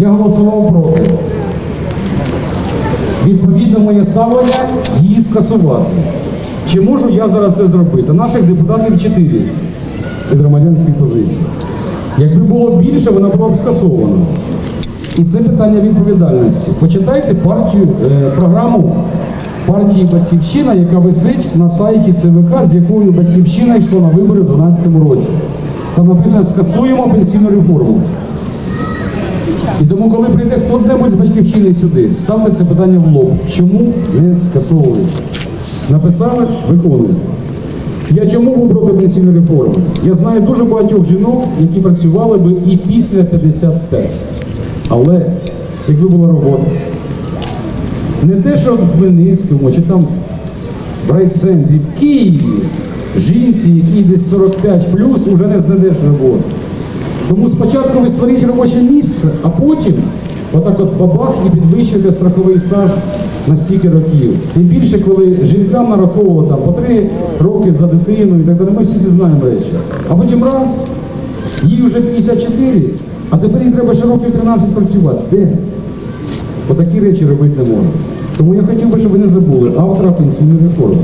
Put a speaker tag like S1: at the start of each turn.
S1: Я голосував проти. Відповідно, моє ставлення її скасувати. Чи можу я зараз це зробити? Наших депутатів чотири від громадянських позицій. Якби було більше, вона була б скасована. І це питання відповідальності. Почитайте партію, е, програму партії Батьківщина, яка висить на сайті ЦВК, з якою Батьківщина йшла на вибори в 2012 році. Там написано скасуємо пенсійну реформу. І тому, коли прийде хто-небудь з батьківщини сюди, ставте це питання в лоб. Чому не скасовують? Написали, виконуйте. Я чому був проти пенсійної реформи? Я знаю дуже багатьох жінок, які працювали би і після 55. Але якби була робота. Не те, що в Хмельницькому, чи там в райцентрі, в Києві, жінці, якій десь 45 плюс, вже не знайдеш роботу. Тому спочатку ви створіть робоче місце, а потім отак от бабах і підвищуєте страховий стаж на стільки років. Тим більше, коли жінкам нараховували по 3 роки за дитину і так далі. Ми всі ці знаємо речі. А потім раз, їй вже 54, а тепер їй треба ще років 13 працювати. Де? Отакі речі робити не можна. Тому я хотів би, щоб ви не забули автора пенсійної реформи.